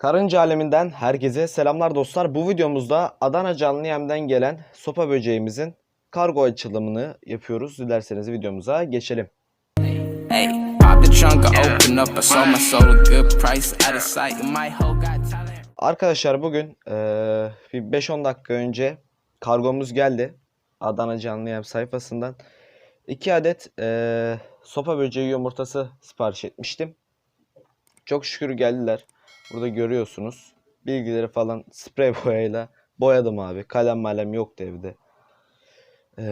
Karınca aleminden herkese selamlar dostlar. Bu videomuzda Adana Canlı Yem'den gelen sopa böceğimizin kargo açılımını yapıyoruz. Dilerseniz videomuza geçelim. Arkadaşlar bugün eee, bir 5-10 dakika önce kargomuz geldi. Adana Canlı Yem sayfasından. 2 adet eee, sopa böceği yumurtası sipariş etmiştim. Çok şükür geldiler. Burada görüyorsunuz. Bilgileri falan sprey boyayla boyadım abi. Kalem malem yoktu evde. Eee,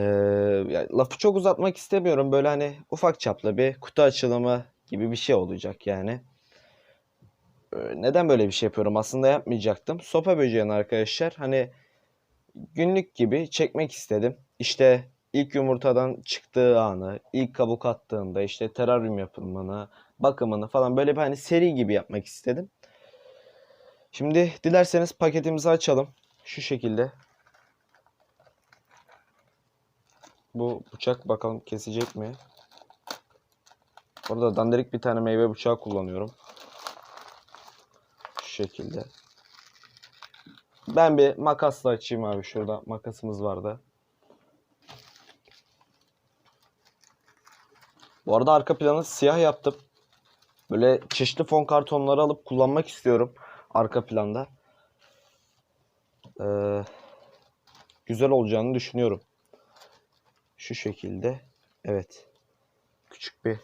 ya lafı çok uzatmak istemiyorum. Böyle hani ufak çaplı bir kutu açılımı gibi bir şey olacak yani. Ee, Neden böyle bir şey yapıyorum? Aslında yapmayacaktım. Sopa böceğini arkadaşlar hani günlük gibi çekmek istedim. İşte ilk yumurtadan çıktığı anı, ilk kabuk attığında işte teraryum yapımını, bakımını falan böyle bir hani seri gibi yapmak istedim. Şimdi dilerseniz paketimizi açalım. Şu şekilde. Bu bıçak bakalım kesecek mi? Orada dandirik bir tane meyve bıçağı kullanıyorum. Şu şekilde. Ben bir makasla açayım abi. Şurada makasımız vardı. Bu arada arka planı siyah yaptım. Böyle çeşitli fon kartonları alıp kullanmak istiyorum arka planda. Ee, güzel olacağını düşünüyorum. Şu şekilde. Evet. Küçük bir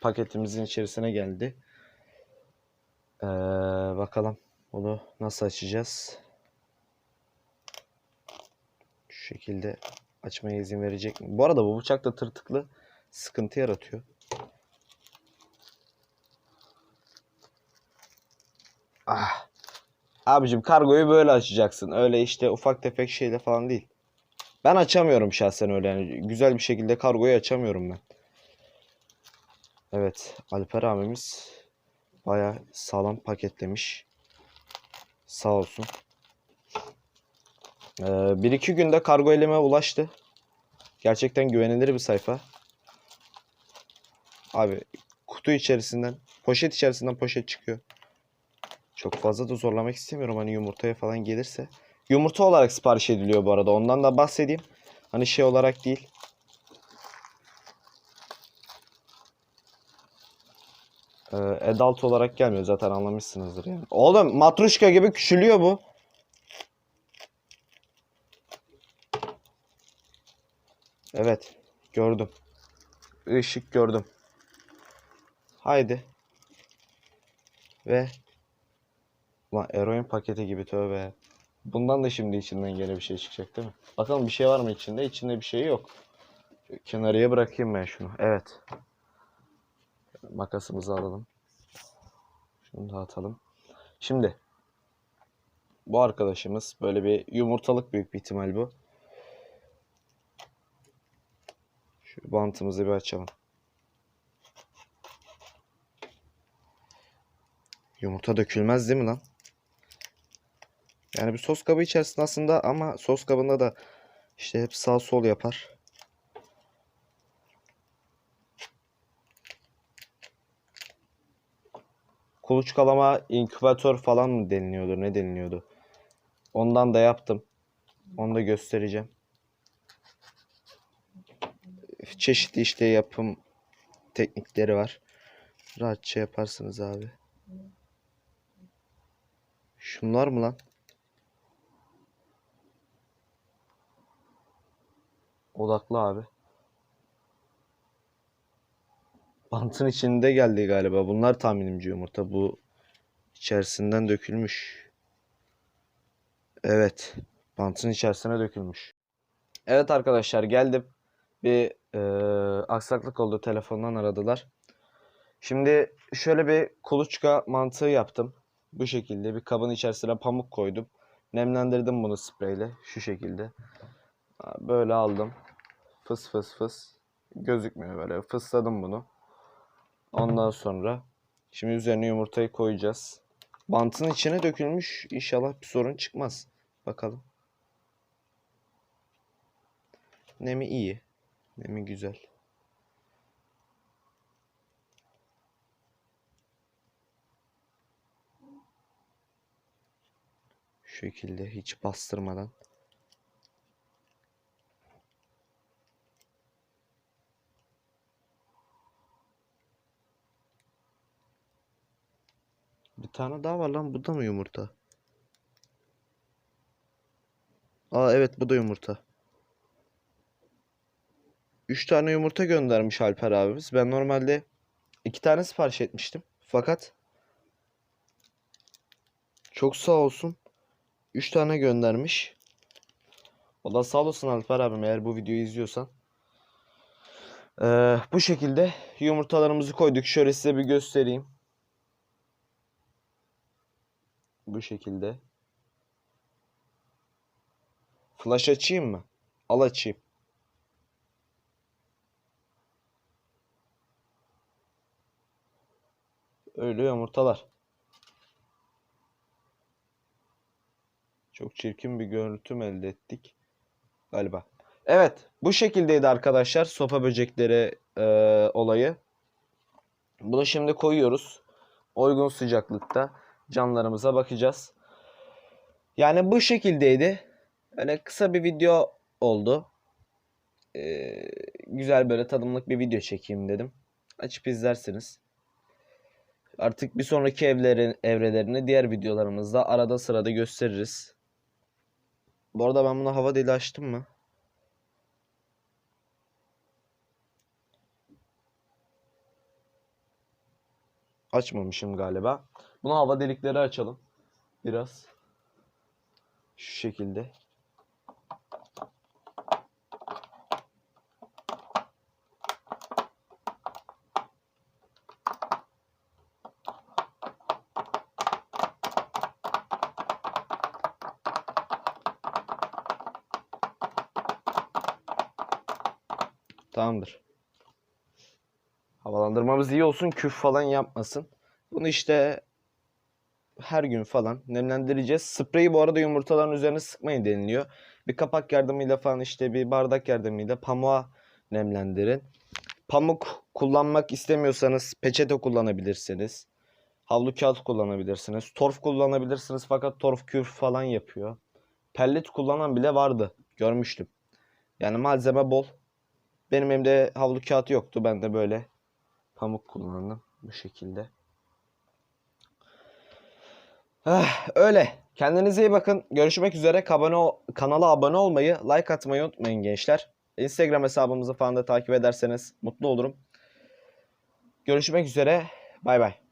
paketimizin içerisine geldi. Ee, bakalım bunu nasıl açacağız? Şu şekilde açmaya izin verecek mi? Bu arada bu bıçak da tırtıklı sıkıntı yaratıyor. Ah. Abicim kargoyu böyle açacaksın. Öyle işte ufak tefek şeyle falan değil. Ben açamıyorum şahsen öyle yani. Güzel bir şekilde kargoyu açamıyorum ben. Evet, Alper abimiz Baya sağlam paketlemiş. Sağ olsun. Ee, bir iki günde kargo elime ulaştı. Gerçekten güvenilir bir sayfa. Abi kutu içerisinden, poşet içerisinden poşet çıkıyor. Çok fazla da zorlamak istemiyorum hani yumurtaya falan gelirse. Yumurta olarak sipariş ediliyor bu arada. Ondan da bahsedeyim. Hani şey olarak değil. Ee, adult olarak gelmiyor zaten anlamışsınızdır yani. Oğlum matruşka gibi küçülüyor bu. Evet gördüm. Işık gördüm. Haydi. Ve Ulan eroin paketi gibi tövbe. Bundan da şimdi içinden gene bir şey çıkacak değil mi? Bakalım bir şey var mı içinde? İçinde bir şey yok. Kenarıya bırakayım ben şunu. Evet. Makasımızı alalım. Şunu da atalım. Şimdi bu arkadaşımız böyle bir yumurtalık büyük bir ihtimal bu. Şu bantımızı bir açalım. Yumurta dökülmez değil mi lan? Yani bir sos kabı içerisinde aslında ama sos kabında da işte hep sağ sol yapar. Kuluçkalama inkübatör falan mı deniliyordu? Ne deniliyordu? Ondan da yaptım. Onu da göstereceğim. Çeşitli işte yapım teknikleri var. Rahatça yaparsınız abi. Şunlar mı lan? Odaklı abi. Bantın içinde geldi galiba. Bunlar tahminimce yumurta. Bu içerisinden dökülmüş. Evet. Bantın içerisine dökülmüş. Evet arkadaşlar geldim. Bir eee, aksaklık oldu. Telefondan aradılar. Şimdi şöyle bir kuluçka mantığı yaptım. Bu şekilde bir kabın içerisine pamuk koydum. Nemlendirdim bunu spreyle. Şu şekilde. Böyle aldım. Fıs fıs fıs. Gözükmüyor böyle. Fısladım bunu. Ondan sonra şimdi üzerine yumurtayı koyacağız. Bantın içine dökülmüş. İnşallah bir sorun çıkmaz. Bakalım. Nemi iyi. Nemi güzel. Şu şekilde hiç bastırmadan. Bir tane daha var lan. Bu da mı yumurta? Aa evet bu da yumurta. 3 tane yumurta göndermiş Alper abimiz. Ben normalde 2 tane sipariş etmiştim. Fakat çok sağ olsun 3 tane göndermiş. O da sağ olasın Alper abim eğer bu videoyu izliyorsan. Ee, bu şekilde yumurtalarımızı koyduk. Şöyle size bir göstereyim. Bu şekilde. Flash açayım mı? Al açayım. Öyle yumurtalar. Çok çirkin bir görüntü mü elde ettik? Galiba. Evet, bu şekildeydi arkadaşlar sopa böcekleri e, olayı. Bunu şimdi koyuyoruz. Uygun sıcaklıkta camlarımıza bakacağız. Yani bu şekildeydi. Öyle kısa bir video oldu. Ee, güzel böyle tadımlık bir video çekeyim dedim. Açıp izlersiniz. Artık bir sonraki evlerin evrelerini diğer videolarımızda arada sırada gösteririz. Bu arada ben bunu hava dili açtım mı? Açmamışım galiba. Bunu hava delikleri açalım. Biraz. Şu şekilde. Tamamdır. Havalandırmamız iyi olsun, küf falan yapmasın. Bunu işte her gün falan nemlendireceğiz. Spreyi bu arada yumurtaların üzerine sıkmayın deniliyor. Bir kapak yardımıyla falan işte bir bardak yardımıyla pamuğa nemlendirin. Pamuk kullanmak istemiyorsanız peçete kullanabilirsiniz. Havlu kağıt kullanabilirsiniz. Torf kullanabilirsiniz fakat torf küf falan yapıyor. Pellet kullanan bile vardı. Görmüştüm. Yani malzeme bol. Benim elimde havlu kağıt yoktu. Ben de böyle pamuk kullandım. Bu şekilde. Ah, öyle. Kendinize iyi bakın. Görüşmek üzere. Abone kanala abone olmayı, like atmayı unutmayın gençler. Instagram hesabımızı falan da takip ederseniz mutlu olurum. Görüşmek üzere. Bay bay.